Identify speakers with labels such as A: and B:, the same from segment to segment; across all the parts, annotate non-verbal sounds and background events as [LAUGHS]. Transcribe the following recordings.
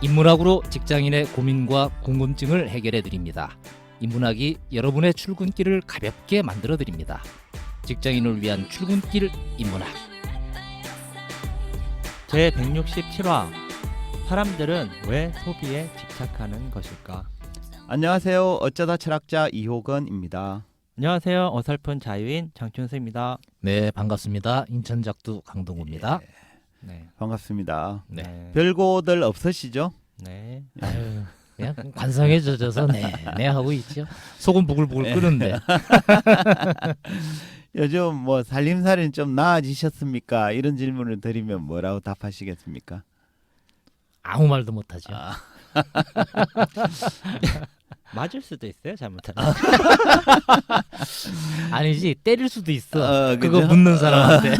A: 인문학으로 직장인의 고민과 궁금증을 해결해 드립니다. 인문학이 여러분의 출근길을 가볍게 만들어 드립니다. 직장인을 위한 출근길 인문학.
B: 제 167화 사람들은 왜 소비에 집착하는 것일까?
C: 안녕하세요. 어쩌다 철학자 이호건입니다.
B: 안녕하세요. 어설픈 자유인 장춘수입니다.
A: 네, 반갑습니다. 인천 작두 강동구입니다.
B: 네.
C: 반갑습니다.
A: 네.
C: 별고들 없으시죠?
B: 네.
A: 아유, 그냥 관성에 젖어서 네, 네 하고 있죠. 속은 부글부글 끓는데. [LAUGHS]
C: 요즘 뭐 살림살이는 좀 나아지셨습니까? 이런 질문을 드리면 뭐라고 답하시겠습니까?
A: 아무 말도 못 하죠.
C: 아, [LAUGHS]
B: 맞을 수도 있어요. 잘못하면. [LAUGHS]
A: 아니지 때릴 수도 있어.
C: 어,
A: 그거
C: 그죠?
A: 묻는 사람한테.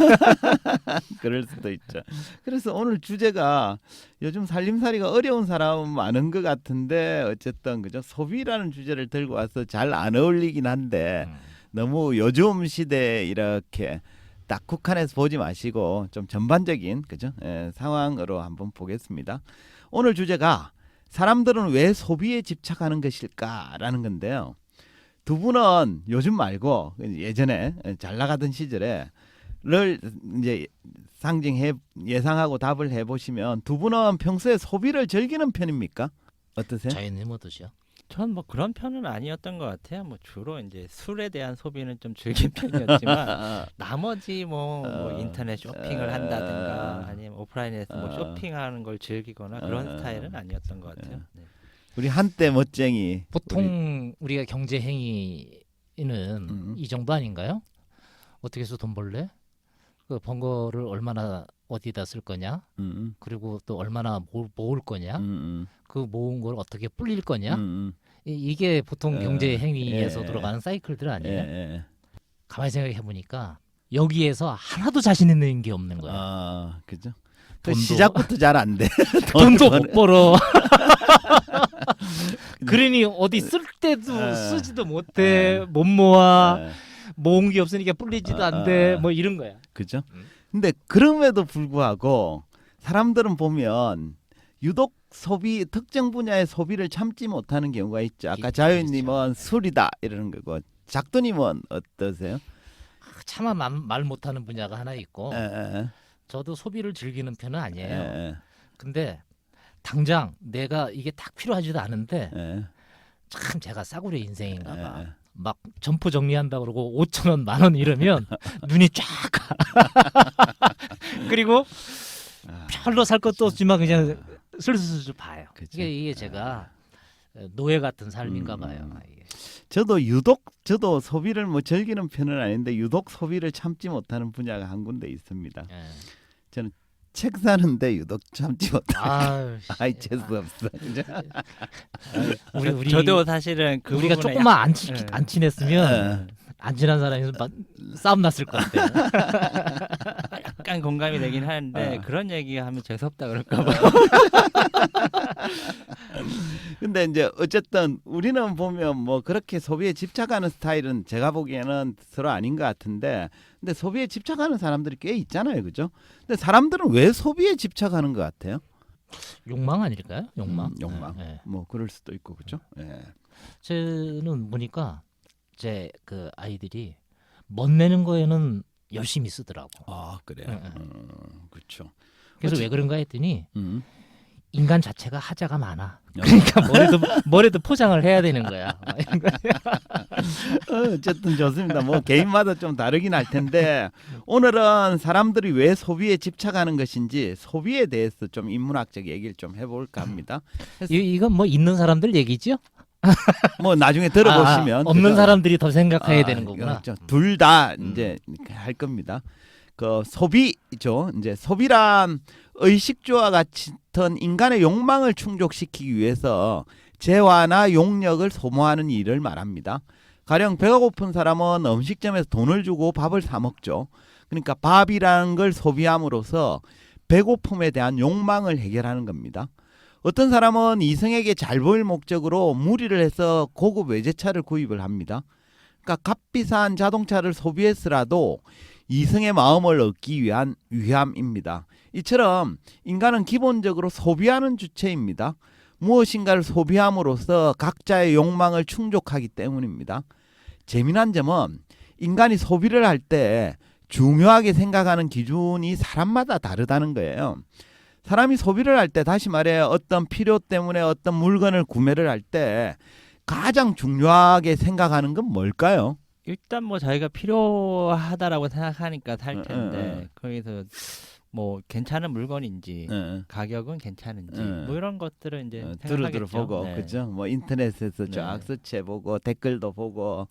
A: [LAUGHS]
C: 그럴 수도 있죠. 그래서 오늘 주제가 요즘 살림살이가 어려운 사람은 많은 것 같은데 어쨌든 그죠? 소비라는 주제를 들고 와서 잘 안 어울리긴 한데 너무 요즘 시대에 이렇게 딱 국한해서 보지 마시고 좀 전반적인 그죠 예, 상황으로 한번 보겠습니다. 오늘 주제가 사람들은 왜 소비에 집착하는 것일까라는 건데요. 두 분은 요즘 말고 예전에 잘 나가던 시절에 를 이제 상징해 예상하고 답을 해 보시면 두 분은 평소에 소비를 즐기는 편입니까? 어떠세요?
A: 자연님 어떠시요?
B: 전 뭐 그런 편은 아니었던 것 같아요. 뭐 주로 이제 술에 대한 소비는 좀 즐긴 [LAUGHS] 편이었지만
C: 아, [LAUGHS]
B: 나머지 뭐, 뭐
C: 어,
B: 인터넷 쇼핑을 한다든가
C: 어,
B: 아니면 오프라인에서 뭐
C: 어,
B: 쇼핑하는 걸 즐기거나 그런
C: 어,
B: 스타일은 아니었던 것 같아요. 네.
C: 우리 한때 멋쟁이
A: 보통 우리... 가 경제 행위는
C: 음.
A: 이 정도 아닌가요? 어떻게 해서 돈 벌래? 그 번 거를 얼마나 어디다 쓸 거냐?
C: 음,
A: 그리고 또 얼마나 모, 모을 거냐?
C: 음, 음,
A: 그 모은 걸 어떻게 불릴 거냐?
C: 음, 음.
A: 이, 게 보통
C: 어,
A: 경제 행위에서
C: 예,
A: 들어가는 사이클들
C: 예,
A: 아니에요?
C: 예.
A: 가만히 생각해 보니까 여기에서 하나도 자신 있는 게 없는 거야.
C: 아, 그죠. 그 시작부터 잘 안 돼. [LAUGHS]
A: 돈도 돈못 벌어. [LAUGHS] 그러니 어디 쓸 때도
C: 에.
A: 쓰지도 못해, 못 모아,
C: 아,
A: 모은 게 없으니까 불리지도
C: 아,
A: 안 돼,
C: 아.
A: 뭐 이런 거야.
C: 그죠.
A: 음.
C: 근데 그럼에도 불구하고 사람들은 보면 유독 소비 특정 분야의 소비를 참지 못하는 경우가 있죠. 아까
A: 있-
C: 자유님은 술이다 이러는 거고 작두님은 어떠세요?
A: 아, 차마 말, 말 못하는 분야가 하나 있고,
C: 에, 에,
A: 저도 소비를 즐기는 편은
C: 에,
A: 아니에요.
C: 에,
A: 근데 당장 내가 이게 딱 필요하지도 않은데
C: 에,
A: 참 제가 싸구려 인생인가 봐.
C: 에, 에.
A: 막 점포 정리한다 그러고 5천 원, 만 원 이러면 [LAUGHS] 눈이 쫙 가. [LAUGHS] 그리고
C: 아,
A: 별로 살 것도 없지만 그냥 슬슬슬 봐요.
C: 그치.
A: 이게 이게 제가 노예 같은 삶인가
C: 음.
A: 봐요. 이게.
C: 저도 유독 저도 소비를 뭐 즐기는 편은 아닌데 유독 소비를 참지 못하는 분야가 한 군데 있습니다.
A: 예.
C: 책 사는데 유독 참지 못하.
A: 아유, [LAUGHS]
C: 아이 재수 없어. 그죠?
A: 우리 우리
B: 저도 사실은 그
A: 우리가 조금만 안, 친,
B: 예.
A: 안 친했으면 안 친한 사람이 막 싸움 났을 것 같아. [LAUGHS]
B: 약간 공감이 되긴 하는데
C: 어.
B: 그런 얘기하면 재수없다 그럴까 봐. [LAUGHS]
C: 근데 이제 어쨌든 우리는 보면 뭐 그렇게 소비에 집착하는 스타일은 제가 보기에는 서로 아닌 것 같은데 근데 소비에 집착하는 사람들이 꽤 있잖아요. 그죠? 근데 사람들은 왜 소비에 집착하는 것 같아요?
A: 욕망 아닐까요? 욕망.
C: 음, 욕망.
A: 예, 예.
C: 뭐 그럴 수도 있고 그죠? 예.
A: 저는 보니까 제 그 아이들이 멋내는 거에는 열심히 쓰더라고.
C: 아 그래요.
A: 예, 예.
C: 음, 그렇죠.
A: 그래서
C: 어찌-
A: 왜 그런가 했더니
C: 음.
A: 인간 자체가 하자가 많아. 그러니까 뭐래도 뭐래도 포장을 해야 되는 거야.
C: 어, 어쨌든 좋습니다. 뭐 개인마다 좀 다르긴 할 텐데 오늘은 사람들이 왜 소비에 집착하는 것인지 소비에 대해서 좀 인문학적 얘기를 좀 해볼까 합니다.
A: 이, 이건 뭐 있는 사람들 얘기죠? [LAUGHS]
C: 뭐 나중에 들어보시면
A: 아, 없는
C: 그죠?
A: 사람들이 더 생각해야
C: 아,
A: 되는 거구나.
C: 둘다
A: 음.
C: 이제 할 겁니다. 그 소비죠. 이제 소비란 의식주와 같은 인간의 욕망을 충족시키기 위해서 재화나 용력을 소모하는 일을 말합니다. 가령 배가 고픈 사람은 음식점에서 돈을 주고 밥을 사 먹죠. 그러니까 밥이라는 걸 소비함으로써 배고픔에 대한 욕망을 해결하는 겁니다. 어떤 사람은 이성에게 잘 보일 목적으로 무리를 해서 고급 외제차를 구입을 합니다. 그러니까 값비싼 자동차를 소비했으라도 이성의 마음을 얻기 위한 위함입니다. 이처럼 인간은 기본적으로 소비하는 주체입니다. 무엇인가를 소비함으로써 각자의 욕망을 충족하기 때문입니다. 재미난 점은 인간이 소비를 할 때 중요하게 생각하는 기준이 사람마다 다르다는 거예요. 사람이 소비를 할 때 다시 말해 어떤 필요 때문에 어떤 물건을 구매를 할 때 가장 중요하게 생각하는 건 뭘까요?
B: 일단 뭐 자기가 필요하다라고 생각하니까 살
C: 응,
B: 텐데
C: 응, 응.
B: 거기서 뭐 괜찮은 물건인지
C: 예.
B: 가격은 괜찮은지
C: 응.
B: 뭐 이런 것들을 이제
C: 어. 두루두루 보고
B: 네.
C: 그죠? 뭐 인터넷에서 쫙
B: 네.
C: 서치해 보고 댓글도 보고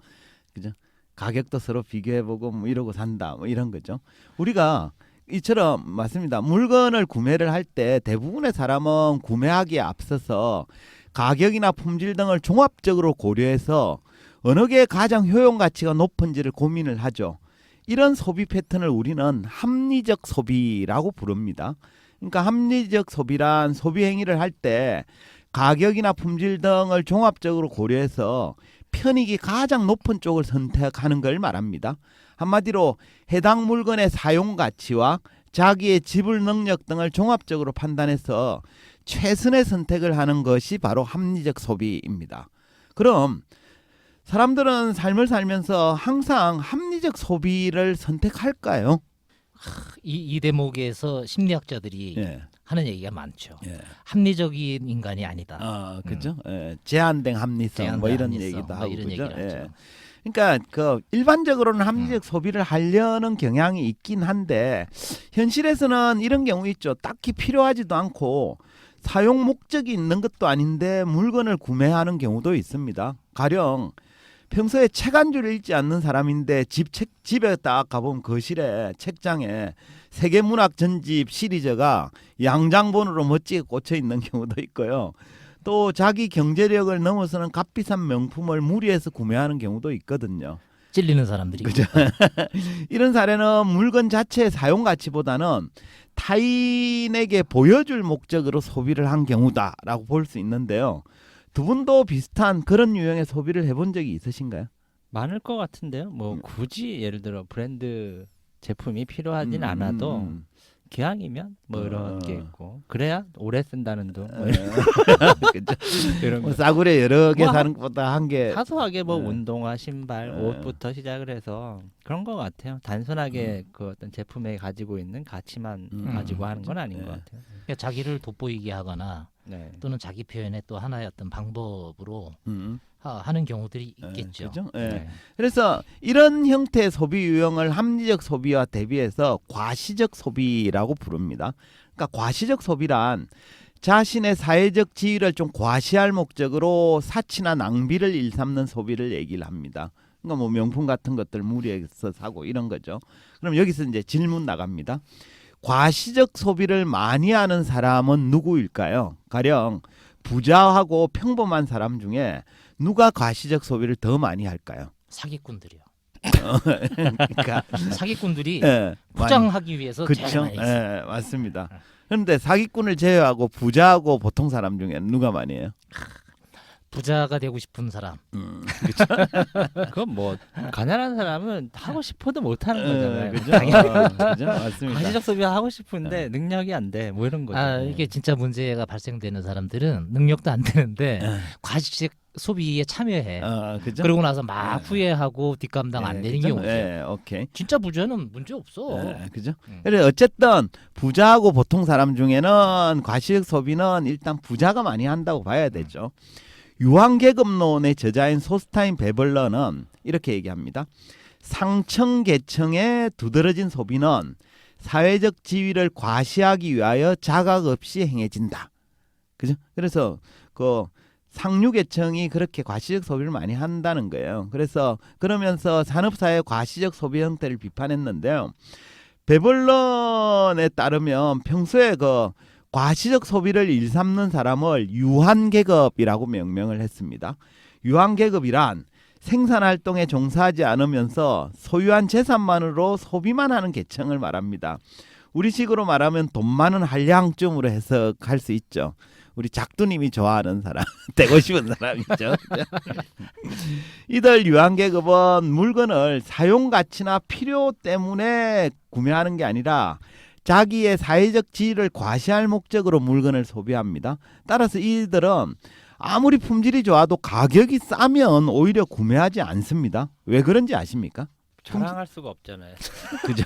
C: 그죠? 가격도 서로 비교해 보고 뭐 이러고 산다. 뭐 이런 거죠. 우리가 이처럼 맞습니다. 물건을 구매를 할 때 대부분의 사람은 구매하기에 앞서서 가격이나 품질 등을 종합적으로 고려해서 어느 게 가장 효용 가치가 높은지를 고민을 하죠. 이런 소비 패턴을 우리는 합리적 소비라고 부릅니다. 그러니까 합리적 소비란 소비 행위를 할 때 가격이나 품질 등을 종합적으로 고려해서 편익이 가장 높은 쪽을 선택하는 걸 말합니다. 한마디로 해당 물건의 사용 가치와 자기의 지불 능력 등을 종합적으로 판단해서 최선의 선택을 하는 것이 바로 합리적 소비입니다. 그럼 사람들은 삶을 살면서 항상 합리적 소비를 선택할까요?
A: 이, 이 대목에서 심리학자들이
C: 예.
A: 하는 얘기가 많죠.
C: 예.
A: 합리적인 인간이 아니다.
C: 아, 그죠? 예. 제한된 합리성
A: 제한된
C: 뭐 이런
A: 합리성,
C: 얘기도
A: 뭐
C: 하고
A: 이런
C: 그죠?
A: 얘기를 하죠.
C: 예. 그러니까 그 일반적으로는 합리적 소비를 하려는 경향이 있긴 한데 현실에서는 이런 경우 있죠. 딱히 필요하지도 않고 사용 목적이 있는 것도 아닌데 물건을 구매하는 경우도 있습니다. 가령 평소에 책 한 줄 읽지 않는 사람인데 집 책 집에 딱 가보면 거실에 책장에 세계문학 전집 시리즈가 양장본으로 멋지게 꽂혀 있는 경우도 있고요. 또 자기 경제력을 넘어서는 값비싼 명품을 무리해서 구매하는 경우도 있거든요.
A: 찔리는 사람들이
C: 그죠? [LAUGHS] 이런 사례는 물건 자체의 사용 가치보다는 타인에게 보여줄 목적으로 소비를 한 경우다라고 볼 수 있는데요. 두 분도 비슷한 그런 유형의 소비를 해본 적이 있으신가요?
B: 많을 것 같은데요. 뭐
C: 음.
B: 굳이 예를 들어 브랜드 제품이 필요하진
C: 음,
B: 않아도
C: 음,
B: 기왕이면 뭐 이런
C: 어.
B: 게 있고 그래야 오래 쓴다는 돈뭐
C: 음. [LAUGHS] 그죠?
B: 이런
C: 뭐
B: 거.
C: 싸구려 여러 개
B: 뭐
C: 사는 것보다 한 개.
B: 사소하게 뭐
C: 네.
B: 운동화, 신발,
C: 네.
B: 옷부터 시작을 해서 그런 것 같아요. 단순하게
C: 음.
B: 그 어떤 제품에 가지고 있는 가치만
C: 음.
B: 가지고 하는 건
C: 네.
B: 아닌 것 같아요.
A: 그러니까 자기를 돋보이게 하거나
B: 네.
A: 또는 자기 표현의 또 하나의 어떤 방법으로
C: 음,
A: 하, 하는 경우들이
C: 예,
A: 있겠죠.
C: 그죠? 예.
B: 네.
C: 그래서 이런 형태의 소비 유형을 합리적 소비와 대비해서 과시적 소비라고 부릅니다. 그러니까 과시적 소비란 자신의 사회적 지위를 좀 과시할 목적으로 사치나 낭비를 일삼는 소비를 얘기를 합니다. 그러니까 뭐 명품 같은 것들 무리해서 사고 이런 거죠. 그럼 여기서 이제 질문 나갑니다. 과시적 소비를 많이 하는 사람은 누구일까요? 가령 부자하고 평범한 사람 중에 누가 과시적 소비를 더 많이 할까요?
A: 사기꾼들이요.
C: 그러니까 [LAUGHS]
A: 사기꾼들이
C: 예,
A: 포장하기 위해서 제일
C: 그렇죠.
A: 많이 했어요.
C: 예, 맞습니다. 그런데 사기꾼을 제외하고 부자하고 보통 사람 중에 누가 많이 해요?
A: 부자가 되고 싶은 사람.
C: 음, [LAUGHS]
B: 그건 뭐 가난한 사람은 하고 싶어도 못 하는
C: 예,
B: 거잖아요.
C: 그죠? 어, 그죠? 맞습니다.
B: 가시적 소비 하고 싶은데 능력이 안 돼. 뭐 이런 거죠.
A: 아 이게 진짜 문제가 발생되는 사람들은 능력도 안 되는데
C: 예.
A: 과시적 소비에 참여해.
C: 어, 그죠?
A: 그러고 나서 막
C: 예.
A: 후회하고 뒷감당 안
C: 예,
A: 되는
C: 그죠?
A: 경우죠.
C: 예, 오케이.
A: 진짜 부자는 문제 없어.
C: 예, 그죠?
A: 음.
C: 그래 어쨌든 부자하고 보통 사람 중에는 과시적 소비는 일단 부자가 많이 한다고 봐야 되죠. 유한계급론의 저자인 소스타인 베벌러는 이렇게 얘기합니다. 상층 계층의 두드러진 소비는 사회적 지위를 과시하기 위하여 자각 없이 행해진다. 그죠? 그래서 그 상류 계층이 그렇게 과시적 소비를 많이 한다는 거예요. 그래서 그러면서 산업사회 과시적 소비 형태를 비판했는데요. 베벌런에 따르면 평소에 그 과시적 소비를 일삼는 사람을 유한계급이라고 명명을 했습니다. 유한계급이란 생산 활동에 종사하지 않으면서 소유한 재산만으로 소비만 하는 계층을 말합니다. 우리식으로 말하면 돈 많은 한량쯤으로 해석할 수 있죠. 우리 작두님이 좋아하는 사람, [LAUGHS] 되고 싶은 사람이죠. [LAUGHS] 이들 유한계급은 물건을 사용 가치나 필요 때문에 구매하는 게 아니라 자기의 사회적 지위를 과시할 목적으로 물건을 소비합니다. 따라서 이들은 아무리 품질이 좋아도 가격이 싸면 오히려 구매하지 않습니다. 왜 그런지 아십니까?
B: 자랑할 수가 없잖아요. [LAUGHS]
C: 그죠?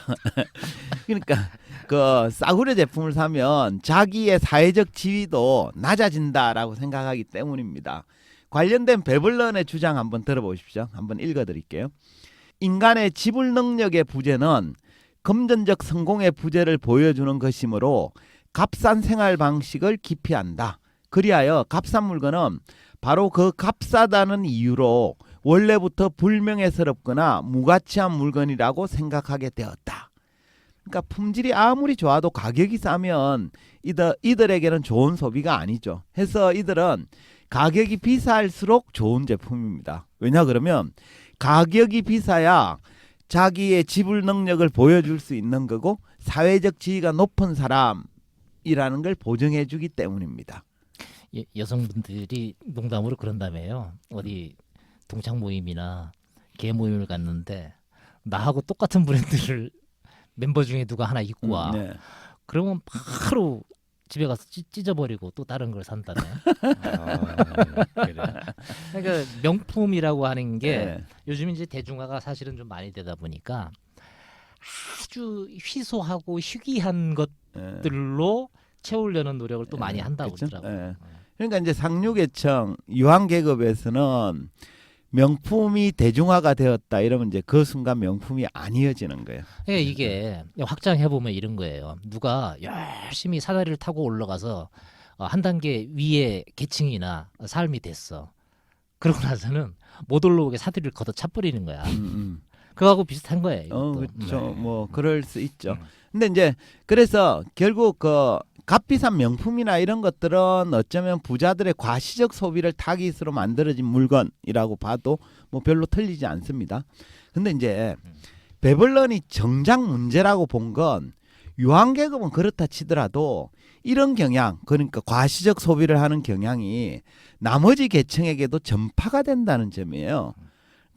C: [LAUGHS] 그러니까 그 싸구려 제품을 사면 자기의 사회적 지위도 낮아진다라고 생각하기 때문입니다. 관련된 베블런의 주장 한번 들어보십시오. 한번 읽어드릴게요. 인간의 지불 능력의 부재는 금전적 성공의 부재를 보여주는 것이므로 값싼 생활 방식을 기피한다. 그리하여 값싼 물건은 바로 그 값싸다는 이유로 원래부터 불명예스럽거나 무가치한 물건이라고 생각하게 되었다. 그러니까 품질이 아무리 좋아도 가격이 싸면 이들 이들에게는 좋은 소비가 아니죠. 해서 이들은 가격이 비쌀수록 좋은 제품입니다. 왜냐 그러면 가격이 비싸야 자기의 지불 능력을 보여줄 수 있는 거고 사회적 지위가 높은 사람이라는 걸 보증해 주기 때문입니다.
A: 예, 여성분들이 농담으로 그런다며요. 어디 동창 모임이나 개 모임을 갔는데 나하고 똑같은 브랜드를 [LAUGHS] 멤버 중에 누가 하나 입고 와.
C: 음, 네.
A: 그러면 바로 집에 가서 찢, 찢어버리고 또 다른 걸 산다네. [LAUGHS]
B: 아, 그래.
A: 그러니까 명품이라고 하는 게
C: 네.
A: 요즘 이제 대중화가 사실은 좀 많이 되다 보니까 아주 희소하고 희귀한
C: 네.
A: 것들로 채우려는 노력을 또 많이
C: 예,
A: 한다고? 그러더라고요.
C: 예. 그러니까 이제 상류계층 유한 계급에서는 명품이 대중화가 되었다 이러면 이제 그 순간 명품이 아니어지는 거예요.
A: 그러니까 이게 확장해 보면 이런 거예요. 누가 열심히 사다리를 타고 올라가서 어, 한 단계 위에 계층이나 삶이 됐어. 그러고 나서는 못 올라오게 사다리를 걷어 차버리는 거야.
C: 음, 음.
A: 그거하고 비슷한 거예요.
C: 어,
A: 이것도.
C: 그렇죠.
B: 네.
C: 뭐 그럴 수 있죠.
B: 음.
C: 근데 이제 그래서 결국 그 값비싼 명품이나 이런 것들은 어쩌면 부자들의 과시적 소비를 타깃으로 만들어진 물건이라고 봐도 뭐 별로 틀리지 않습니다. 근데 이제 베블런이 정작 문제라고 본 건 유한계급은 그렇다 치더라도 이런 경향 그러니까 과시적 소비를 하는 경향이 나머지 계층에게도 전파가 된다는 점이에요.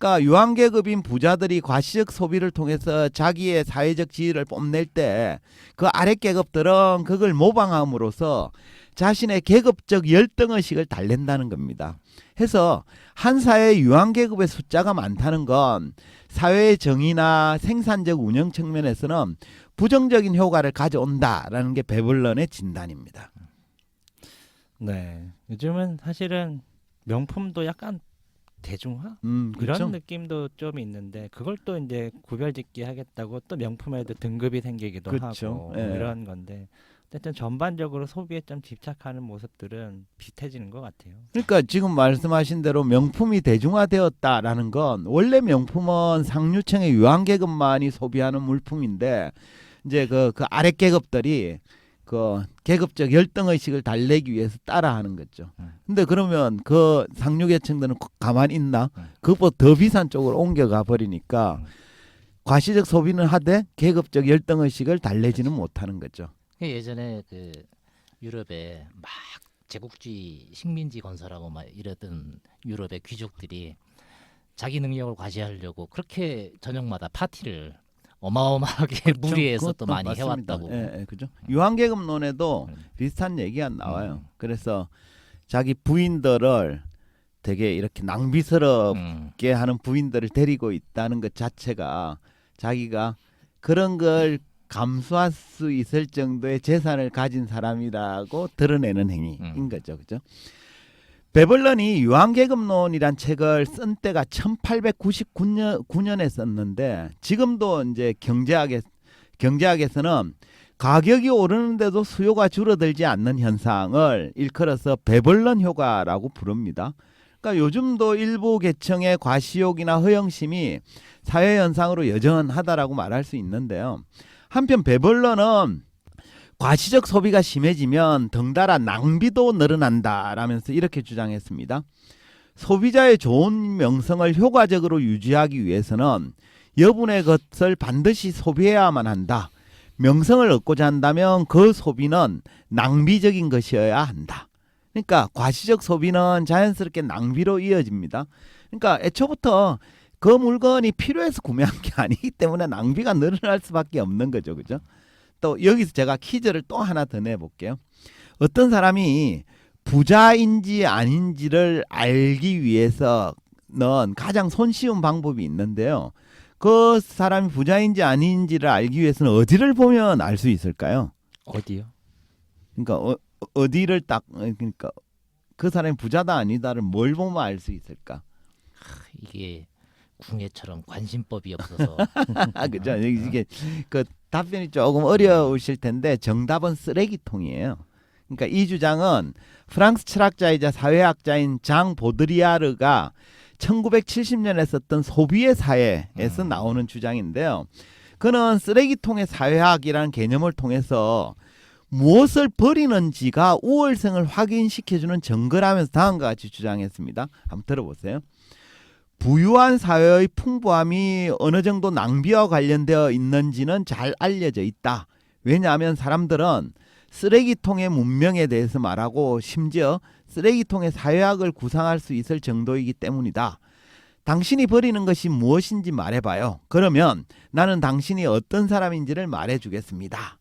C: 그러니까 유한계급인 부자들이 과시적 소비를 통해서 자기의 사회적 지위를 뽐낼 때 그 아래 계급들은 그걸 모방함으로써 자신의 계급적 열등의식을 달랜다는 겁니다. 해서 한 사회의 유한계급의 숫자가 많다는 건 사회의 정의나 생산적 운영 측면에서는 부정적인 효과를 가져온다라는 게 베블런의 진단입니다.
B: 네. 요즘은 사실은 명품도 약간 대중화
C: 음,
B: 이런
C: 그렇죠.
B: 느낌도 좀 있는데 그걸 또 이제 구별짓기 하겠다고 또 명품에도 등급이 생기기도
C: 그렇죠.
B: 하고
C: 예.
B: 이런 건데 어쨌든 전반적으로 소비에 좀 집착하는 모습들은 비슷해지는 것 같아요.
C: 그러니까 지금 말씀하신 대로 명품이 대중화되었다라는 건 원래 명품은 상류층의 유한 계급만이 소비하는 물품인데 이제 그, 그 아래 계급들이 그 계급적 열등 의식을 달래기 위해서 따라하는 거죠.
B: 음.
C: 근데 그러면 그 상류계층들은 가만히 있나?
B: 음.
C: 그것보다 더 비싼 쪽으로 옮겨가 버리니까
B: 음.
C: 과시적 소비는 하되 계급적 열등 의식을 달래지는 못하는 거죠.
A: 그 예전에 그 유럽에 막 제국주의 식민지 건설하고 막 이러던 유럽의 귀족들이 자기 능력을 과시하려고 그렇게 저녁마다 파티를 어마어마하게 무리해서 또 많이
C: 맞습니다.
A: 해왔다고.
C: 예, 예, 그죠? 유한계급론에도
B: 음.
C: 비슷한 얘기가 나와요.
B: 음.
C: 그래서 자기 부인들을 되게 이렇게 낭비스럽게
A: 음.
C: 하는 부인들을 데리고 있다는 것 자체가 자기가 그런 걸 감수할 수 있을 정도의 재산을 가진 사람이라고 드러내는 행위인
A: 음.
C: 거죠. 그죠? 베벌런이 유한계급론이란 책을 쓴 때가 1899년 9년에 썼는데 지금도 이제 경제학에 경제학에서는 가격이 오르는데도 수요가 줄어들지 않는 현상을 일컬어서 베벌런 효과라고 부릅니다. 그러니까 요즘도 일부 계층의 과시욕이나 허영심이 사회 현상으로 여전하다라고 말할 수 있는데요. 한편 베벌런은 과시적 소비가 심해지면 덩달아 낭비도 늘어난다라면서 이렇게 주장했습니다. 소비자의 좋은 명성을 효과적으로 유지하기 위해서는 여분의 것을 반드시 소비해야만 한다. 명성을 얻고자 한다면 그 소비는 낭비적인 것이어야 한다. 그러니까 과시적 소비는 자연스럽게 낭비로 이어집니다. 그러니까 애초부터 그 물건이 필요해서 구매한 게 [LAUGHS] 아니기 때문에 낭비가 늘어날 수밖에 없는 거죠. 그죠? 또 여기서 제가 퀴즈를 또 하나 더 내볼게요. 어떤 사람이 부자인지 아닌지를 알기 위해서는 가장 손쉬운 방법이 있는데요. 그 사람이 부자인지 아닌지를 알기 위해서는 어디를 보면 알 수 있을까요?
B: 어디요?
C: 그러니까 어, 어디를 딱 어, 그러니까 그 사람이 부자다 아니다를 뭘 보면 알 수 있을까?
A: 이게 궁예처럼 관심법이 없어서
C: 아, [LAUGHS] 그죠? 이게 그 답변이 조금 어려우실 텐데 정답은 쓰레기통이에요. 그러니까 이 주장은 프랑스 철학자이자 사회학자인 장 보드리아르가 1970년에 썼던 소비의 사회에서
A: 음.
C: 나오는 주장인데요. 그는 쓰레기통의 사회학이라는 개념을 통해서 무엇을 버리는지가 우월성을 확인시켜주는 증거라면서 다음과 같이 주장했습니다. 한번 들어보세요. 부유한 사회의 풍부함이 어느 정도 낭비와 관련되어 있는지는 잘 알려져 있다. 왜냐하면 사람들은 쓰레기통의 문명에 대해서 말하고 심지어 쓰레기통의 사회학을 구상할 수 있을 정도이기 때문이다. 당신이 버리는 것이 무엇인지 말해봐요. 그러면 나는 당신이 어떤 사람인지를 말해주겠습니다.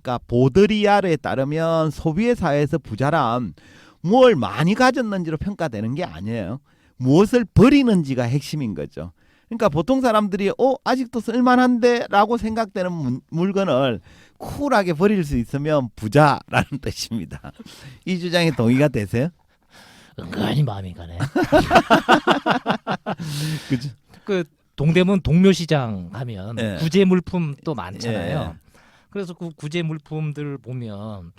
C: 그러니까 보드리아르에 따르면 소비의 사회에서 부자란 뭘 많이 가졌는지로 평가되는 게 아니에요. 무엇을 버리는지가 핵심인 거죠. 그러니까 보통 사람들이 어 아직도 쓸만한데라고 생각되는 문- 물건을 쿨하게 버릴 수 있으면 부자라는 [LAUGHS] 뜻입니다. 이 주장에 동의가 되세요?
A: 은근히 마음이 가네. [LAUGHS]
C: 그죠?
A: 그 동대문 동묘시장 하면
C: 예.
A: 구제 물품 또 많잖아요.
C: 예.
A: 그래서 그 구제 물품들 보면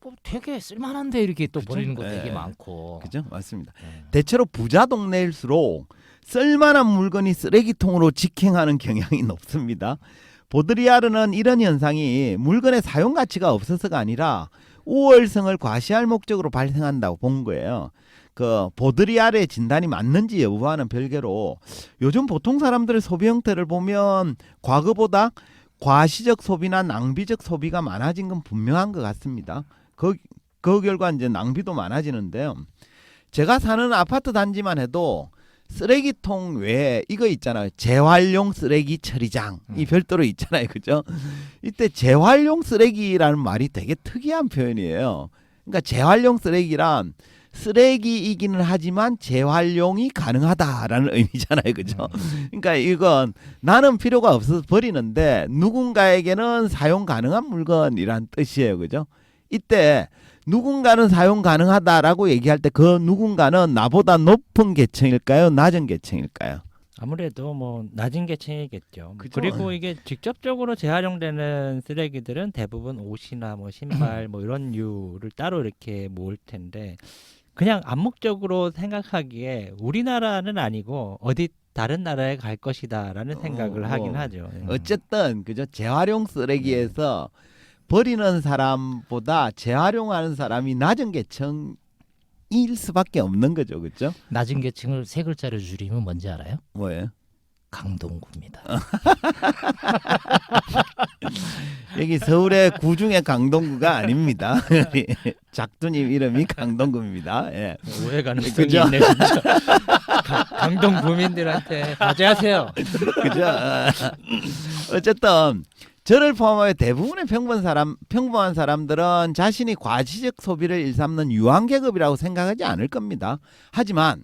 A: 뭐 되게 쓸만한데 이렇게 또
C: 그죠?
A: 버리는 거
C: 예.
A: 되게 많고.
C: 그죠? 맞습니다.
A: 예.
C: 대체로 부자 동네일수록 쓸만한 물건이 쓰레기통으로 직행하는 경향이 [LAUGHS] 높습니다. 보드리아르는 이런 현상이 물건의 사용 가치가 없어서가 아니라 우월성을 과시할 목적으로 발생한다고 본 거예요. 그 보드리아르의 진단이 맞는지 여부와는 별개로 요즘 보통 사람들의 소비 형태를 보면 과거보다 과시적 소비나 낭비적 소비가 많아진 건 분명한 것 같습니다. 그, 그 결과 이제 낭비도 많아지는데요. 제가 사는 아파트 단지만 해도 쓰레기통 외에 이거 있잖아요. 재활용 쓰레기 처리장 이
A: 음.
C: 별도로 있잖아요. 그죠? 이때 재활용 쓰레기라는 말이 되게 특이한 표현이에요. 그러니까 재활용 쓰레기란 쓰레기이기는 하지만 재활용이 가능하다라는 의미잖아요. 그죠? 그러니까 이건 나는 필요가 없어서 버리는데 누군가에게는 사용 가능한 물건이란 뜻이에요. 그죠? 이때 누군가는 사용 가능하다라고 얘기할 때 그 누군가는 나보다 높은 계층일까요? 낮은 계층일까요?
B: 아무래도 뭐 낮은 계층이겠죠.
C: 그죠?
B: 그리고 이게 직접적으로 재활용되는 쓰레기들은 대부분 옷이나 뭐 신발 [CLEARS THROAT] 뭐 이런 류를 따로 이렇게 모을 텐데 그냥 암묵적으로 생각하기에 우리나라는 아니고 어디 다른 나라에 갈 것이다라는
C: 어,
B: 생각을
C: 어.
B: 하긴 하죠. 예.
C: 어쨌든 그죠? 재활용 쓰레기에서 버리는 사람보다 재활용하는 사람이 낮은 계층 일 수밖에 없는 거죠. 그죠?
A: 낮은 계층을 세 글자로 줄이면 뭔지 알아요?
C: 뭐예요?
A: 강동구입니다. [LAUGHS]
C: 여기 서울의 구중의 강동구가 아닙니다. [LAUGHS] 작두님 이름이 강동구입니다. 예.
B: 오해 가능성이
C: 그죠?
B: 있네 진짜. 가- 강동 구민들한테 자제하세요.
C: 그죠? 어, 어쨌든 저를 포함하여 대부분의 평범한 사람 평범한 사람들은 자신이 과시적 소비를 일삼는 유한 계급이라고 생각하지 않을 겁니다. 하지만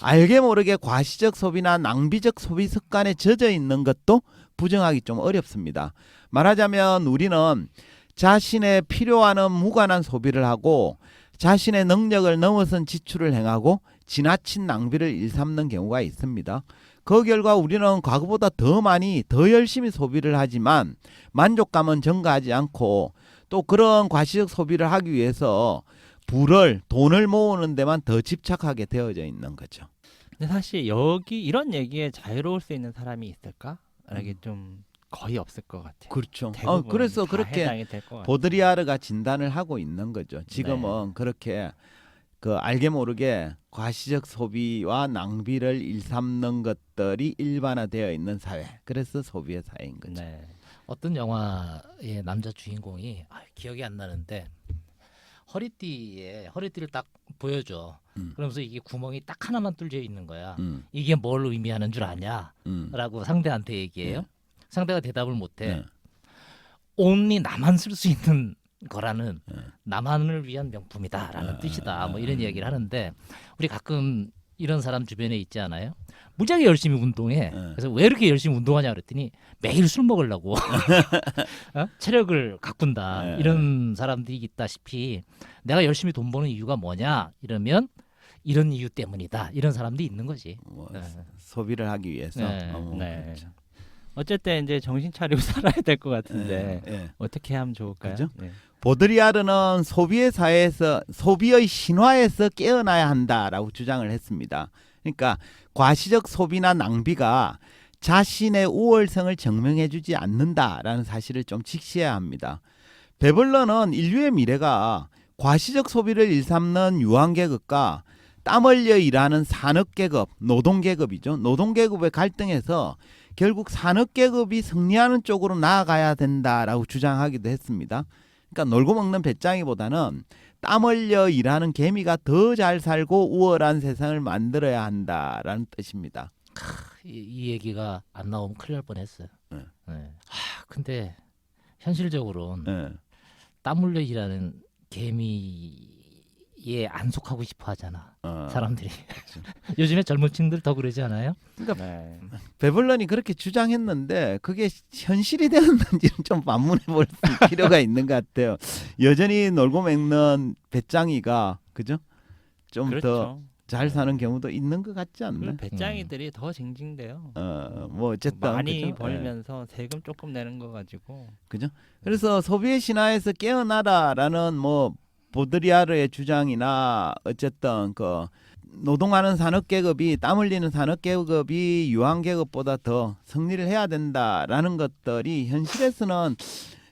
C: 알게 모르게 과시적 소비나 낭비적 소비 습관에 젖어 있는 것도 부정하기 좀 어렵습니다. 말하자면 우리는 자신의 필요와는 무관한 소비를 하고 자신의 능력을 넘어선 지출을 행하고 지나친 낭비를 일삼는 경우가 있습니다. 그 결과 우리는 과거보다 더 많이 더 열심히 소비를 하지만 만족감은 증가하지 않고 또 그런 과시적 소비를 하기 위해서 부를 돈을 모으는 데만 더 집착하게 되어져 있는 거죠.
B: 근데 사실 여기 이런 얘기에 자유로울 수 있는 사람이 있을까? 이게
C: 음.
B: 좀 거의 없을 것 같아요.
C: 그렇죠. 어, 그래서
B: 다
C: 그렇게. 보드리아르가 진단을 하고 있는 거죠. 지금은 그렇게 그 알게 모르게 과시적 소비와 낭비를 일삼는 것들이 일반화되어 있는 사회. 그래서 소비의 사회인 거죠.
B: 네.
A: 어떤 영화의 남자 주인공이 아, 기억이 안 나는데 허리띠에 허리띠를 딱 보여줘.
C: 음.
A: 그러면서 이게 구멍이 딱 하나만 뚫려 있는 거야.
C: 음,
A: 이게 뭘 의미하는 줄 아냐?
C: 음.
A: 라고 상대한테 얘기해요.
C: 네.
A: 상대가 대답을 못 해.
C: 네.
A: 온리 나만 쓸 수 있는 거라는
C: 네.
A: 나만을 위한 명품이다라는
C: 아,
A: 뜻이다. 뭐
C: 아,
A: 이런
C: 음.
A: 이야기를 하는데 우리 가끔 이런 사람 주변에 있지 않아요? 무지하게 열심히 운동해.
C: 네.
A: 그래서 왜 이렇게 열심히 운동하냐 그랬더니 매일 술 먹으려고 [LAUGHS] 어? 체력을 가꾼다.
C: 네.
A: 이런 사람들이 있다시피 내가 열심히 돈 버는 이유가 뭐냐 이러면 이런 이유 때문이다. 이런 사람들이 있는 거지.
C: 뭐
A: 네.
C: 소비를 하기 위해서.
A: 네.
C: 어, 뭐
B: 네.
C: 그렇죠.
B: 어쨌든 이제 정신 차리고 [LAUGHS] 살아야 될 것 같은데
C: 예, 예.
B: 어떻게 하면 좋을까요?
C: 그죠?
B: 네.
C: 보드리아르는 소비의 사회에서 소비의 신화에서 깨어나야 한다라고 주장을 했습니다. 그러니까 과시적 소비나 낭비가 자신의 우월성을 증명해주지 않는다라는 사실을 좀 직시해야 합니다. 베블러는 인류의 미래가 과시적 소비를 일삼는 유한계급과 땀 흘려 일하는 산업계급, 노동계급이죠. 노동계급의 갈등에서 결국 산업 계급이 승리하는 쪽으로 나아가야 된다라고 주장하기도 했습니다. 그러니까 놀고 먹는 배짱이보다는 땀 흘려 일하는 개미가 더 잘 살고 우월한 세상을 만들어야 한다라는 뜻입니다.
A: 이, 이 얘기가 안 나오면 큰일 날 뻔했어요.
C: 네.
A: 네. 아, 근데 현실적으로는
C: 예.
A: 땀 흘려 일하는 개미 에안 속하고 싶어 하잖아.
C: 어.
A: 사람들이. [LAUGHS] 요즘에 젊은 층들 더 그러지 않아요?
B: 네.
C: 베블런이 그렇게 주장했는데 그게 현실이 되었는지는 좀 반문해 볼 필요가 있는 것 같아요. 여전히 놀고 먹는 배짱이가 그죠? 좀 더잘
B: 그렇죠.
C: 사는 경우도 있는 것 같지 않나?
B: 배짱이들이 더 징징대요.
C: 어, 뭐 어쨌든
B: 많이
C: 그죠? 예.
B: 벌면서 세금 조금 내는 거 가지고
C: 그래서 소비의 신화에서 깨어나라라는 뭐 보드리아르의 주장이나 어쨌든 그 노동하는 산업계급이 땀 흘리는 산업계급이 유한계급보다 더 승리를 해야 된다라는 것들이 현실에서는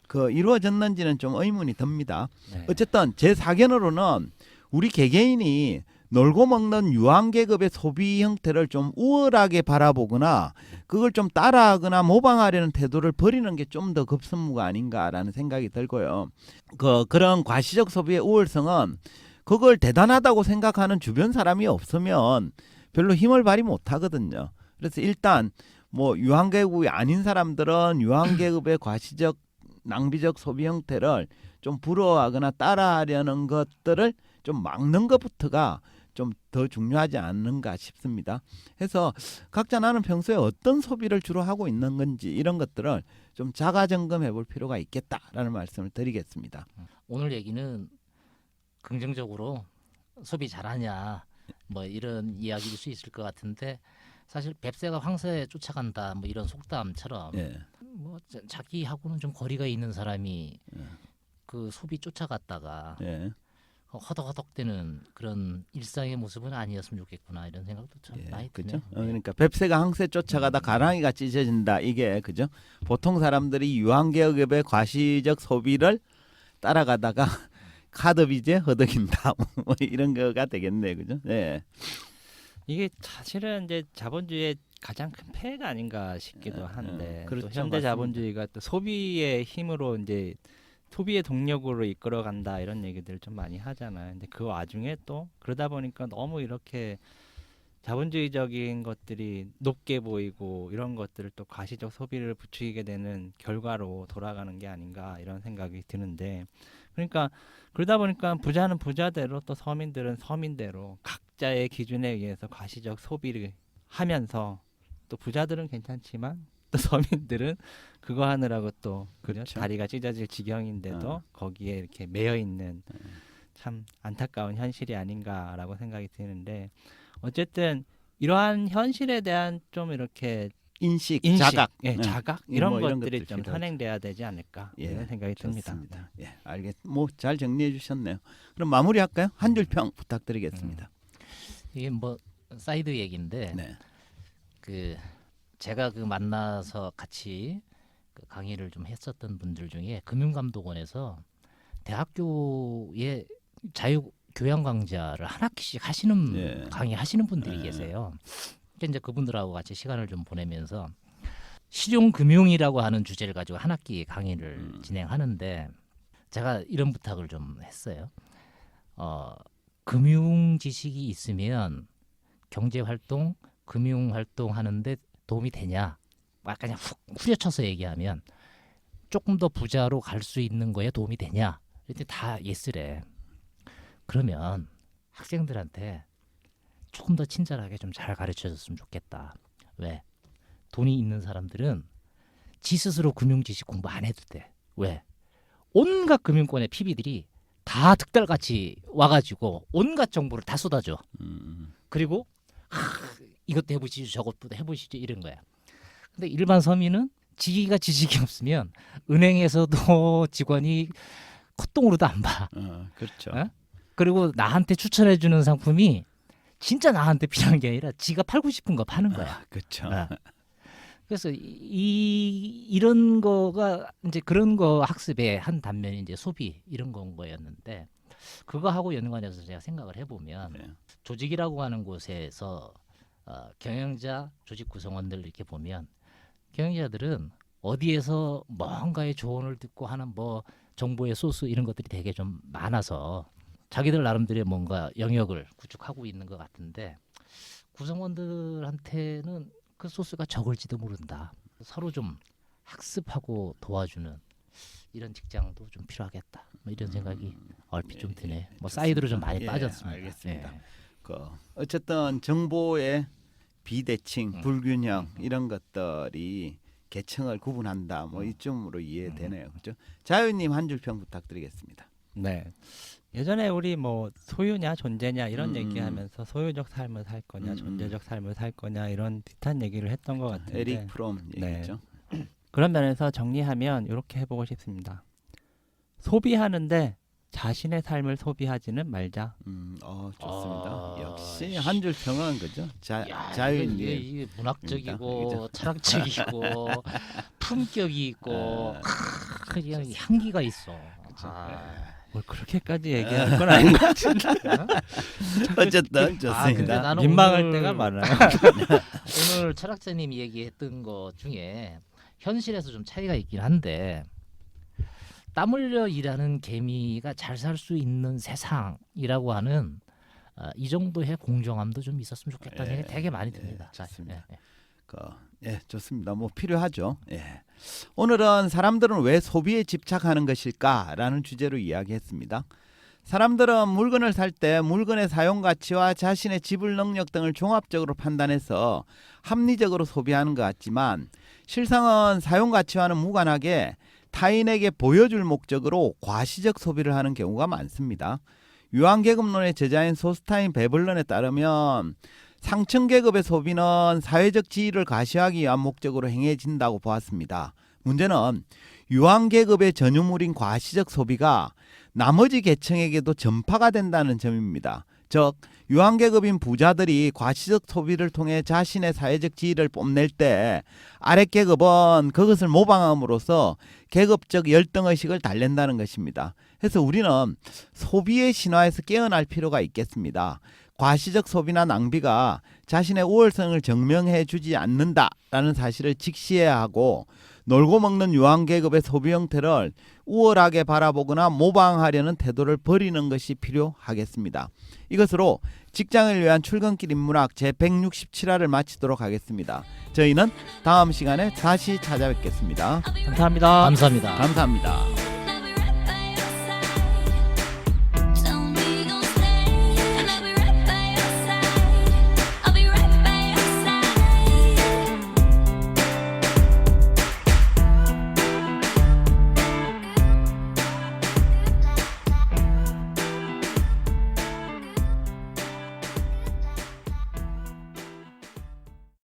C: 그 이루어졌는지는 좀 의문이 듭니다.
B: 네.
C: 어쨌든 제 사견으로는 우리 개개인이 놀고 먹는 유한계급의 소비 형태를 좀 우월하게 바라보거나 그걸 좀 따라하거나 모방하려는 태도를 버리는 게 좀 더 급선무가 아닌가라는 생각이 들고요. 그 그런 과시적 소비의 우월성은 그걸 대단하다고 생각하는 주변 사람이 없으면 별로 힘을 발휘 못 하거든요. 그래서 일단 뭐 유한계급이 아닌 사람들은 유한계급의 [CLEARS THROAT] 과시적 낭비적 소비 형태를 좀 부러워하거나 따라하려는 것들을 좀 막는 것부터가 좀 더 중요하지 않는가 싶습니다. 해서 각자 나는 평소에 어떤 소비를 주로 하고 있는 건지 이런 것들을 좀 자가 점검해 볼 필요가 있겠다라는 말씀을 드리겠습니다.
A: 오늘 얘기는 긍정적으로 소비 잘하냐 뭐 이런 이야기일 수 있을 것 같은데 사실 뱁새가 황새에 쫓아간다 뭐 이런 속담처럼
C: 예.
A: 뭐 자- 자기하고는 좀 거리가 있는 사람이
C: 예.
A: 그 소비 쫓아갔다가
C: 예.
A: 허덕허덕대는 그런 일상의 모습은 아니었으면 좋겠구나 이런 생각도 참
C: 예,
A: 많이
C: 그죠?
A: 드네요.
C: 어, 그러니까 뱁새가 항새 쫓아가다 가랑이가 찢어진다. 이게 그죠? 보통 사람들이 유한계급의 과시적 소비를 따라가다가 [LAUGHS] 카드 빚에 허덕인다. [LAUGHS] 뭐 이런 거가 되겠네, 그죠? 네.
B: 이게 사실은 이제 자본주의의 가장 큰 폐해가 아닌가 싶기도
C: 예,
B: 한데
C: 예, 그렇죠,
B: 또 현대
C: 맞습니다.
B: 자본주의가 또 소비의 힘으로 이제 소비의 동력으로 이끌어간다 이런 얘기들 좀 많이 하잖아요. 근데 그 와중에 또 그러다 보니까 너무 이렇게 자본주의적인 것들이 높게 보이고 이런 것들을 또 과시적 소비를 부추기게 되는 결과로 돌아가는 게 아닌가 이런 생각이 드는데 그러니까 그러다 보니까 부자는 부자대로 또 서민들은 서민대로 각자의 기준에 의해서 과시적 소비를 하면서 또 부자들은 괜찮지만 또 [LAUGHS] 서민들은 그거 하느라고 또?
C: 그렇죠.
B: 다리가 찢어질 지경인데도
C: 어.
B: 거기에 이렇게 매여 있는 참 안타까운 현실이 아닌가라고 생각이 드는데 어쨌든 이러한 현실에 대한 좀 이렇게
C: 인식,
B: 인식,
C: 자각,
B: 예,
C: 네.
B: 자각
C: 뭐
B: 이런
C: 이런
B: 것들이 좀
C: 필요하죠.
B: 선행돼야 되지 않을까
C: 예,
B: 이런 생각이 듭니다.
C: 좋습니다. 예, 알겠. 뭐잘 정리해 주셨네요. 그럼 마무리할까요? 한 줄 평 부탁드리겠습니다.
A: 이게 뭐 사이드 얘기인데
C: 네.
A: 그 제가 그 만나서 같이 그 강의를 좀 했었던 분들 중에 금융감독원에서 대학교에 자유 교양 강좌를 한 학기씩 하시는
C: 예.
A: 강의 하시는 분들이
C: 예.
A: 계세요. 그러니까 이제 그분들하고 같이 시간을 좀 보내면서 실용 금융이라고 하는 주제를 가지고 한 학기 강의를
C: 음.
A: 진행하는데 제가 이런 부탁을 좀 했어요. 어, 금융 지식이 있으면 경제 활동, 금융 활동 하는데 도움이 되냐? 막 그냥 훅 후려쳐서 얘기하면 조금 더 부자로 갈 수 있는 거에 도움이 되냐? 이때 다 예스래. 그러면 학생들한테 조금 더 친절하게 좀 잘 가르쳐 줬으면 좋겠다. 왜? 돈이 있는 사람들은 지 스스로 금융 지식 공부 안 해도 돼. 왜? 온갖 금융권의 PB들이 다 득달같이 와가지고 온갖 정보를 다 쏟아줘.
C: 음,
A: 그리고 하, 이것도 해보시죠, 저것도 해보시죠 이런 거야. 근데 일반 서민은 지기가 지식이 없으면 은행에서도 [LAUGHS] 직원이 콧동으로도 안 봐.
C: 어, 그렇죠.
A: 어? 그리고 나한테 추천해 주는 상품이 진짜 나한테 필요한 게 아니라 지가 팔고 싶은 거 파는 거야.
C: 아, 그렇죠.
A: 아. 그래서 이, 이 이런 거가 이제 그런 거 학습의 한 단면이 이제 소비 이런 건 거였는데 그거하고 연관해서 제가 생각을 해보면
C: 네.
A: 조직이라고 하는 곳에서 어, 경영자 조직 구성원들 이렇게 보면 경영자들은 어디에서 뭔가의 조언을 듣고 하는 뭐 정보의 소스 이런 것들이 되게 좀 많아서 자기들 나름대로의 뭔가 영역을 구축하고 있는 것 같은데 구성원들한테는 그 소스가 적을지도 모른다. 서로 좀 학습하고 도와주는 이런 직장도 좀 필요하겠다. 뭐 이런 생각이 얼핏 좀
C: 예,
A: 드네.
C: 예,
A: 뭐 사이드로 좀. 많이
C: 예,
A: 빠졌습니다.
C: 알겠습니다.
A: 예.
C: 그 어쨌든 정보의 비대칭,
A: 음.
C: 불균형 이런 것들이 계층을 구분한다. 뭐 이쯤으로 이해되네요. 그렇죠? 자유님 한 줄 평 부탁드리겠습니다.
B: 네. 예전에 우리 뭐 소유냐 존재냐 이런
C: 음,
B: 얘기하면서 소유적 삶을 살 거냐
C: 음,
B: 존재적 삶을 살 거냐 이런 비슷한 얘기를 했던 것 같은데
C: 에릭 프롬
B: 네.
C: 얘기죠.
B: 그런 면에서 정리하면 이렇게 해보고 싶습니다. 소비하는데 자신의 삶을 소비하지는 말자.
C: 음, 어 좋습니다.
A: 아,
C: 역시
A: 씨.
C: 한줄 평은 그죠? 자,
A: 야,
C: 자유님.
A: 이게, 이게 문학적이고
C: 그죠? [LAUGHS]
A: 철학적이고 [LAUGHS] 품격이 있고
C: 아,
A: 크, 그냥 향기가 있어. 아,
B: 뭘 그렇게까지 얘기하는 건 아닌 것 같은데. [LAUGHS]
C: 어쨌든
A: 아, 근데
C: 좋습니다.
A: 나는
B: 민망할
A: 오늘-
B: 때가 많아요.
A: 오늘 철학자님이 얘기했던 것 중에 현실에서 좀 차이가 있긴 한데 땀 흘려 일하는 개미가 잘 살 수 있는 세상이라고 하는 어, 이 정도의 공정함도 좀 있었으면 좋겠다는
C: 예,
A: 생각이 되게 많이
C: 예,
A: 듭니다. 자,
C: 좋습니다.
A: 예, 예.
C: 그, 예, 좋습니다. 뭐 필요하죠. 예. 오늘은 사람들은 왜 소비에 집착하는 것일까라는 주제로 이야기했습니다. 사람들은 물건을 살 때 물건의 사용 가치와 자신의 지불 능력 등을 종합적으로 판단해서 합리적으로 소비하는 것 같지만 실상은 사용 가치와는 무관하게 타인에게 보여줄 목적으로 과시적 소비를 하는 경우가 많습니다. 유한계급론의 저자인 소스타인 베블런에 따르면 상층 계급의 소비는 사회적 지위를 가시하기 위한 목적으로 행해진다고 보았습니다. 문제는 유한 계급의 전유물인 과시적 소비가 나머지 계층에게도 전파가 된다는 점입니다. 즉 유한 계급인 부자들이 과시적 소비를 통해 자신의 사회적 지위를 뽐낼 때 아래 계급은 그것을 모방함으로써 계급적 열등 의식을 달랜다는 것입니다. 그래서 우리는 소비의 신화에서 깨어날 필요가 있겠습니다. 과시적 소비나 낭비가 자신의 우월성을 증명해 주지 않는다라는 사실을 직시해야 하고 놀고 먹는 유한 계급의 소비 형태를 우월하게 바라보거나 모방하려는 태도를 버리는 것이 필요하겠습니다. 이것으로 직장을 위한 출근길 인문학 제 167화를 마치도록 하겠습니다. 저희는 다음 시간에 다시 찾아뵙겠습니다.
B: 감사합니다.
A: 감사합니다.
C: 감사합니다.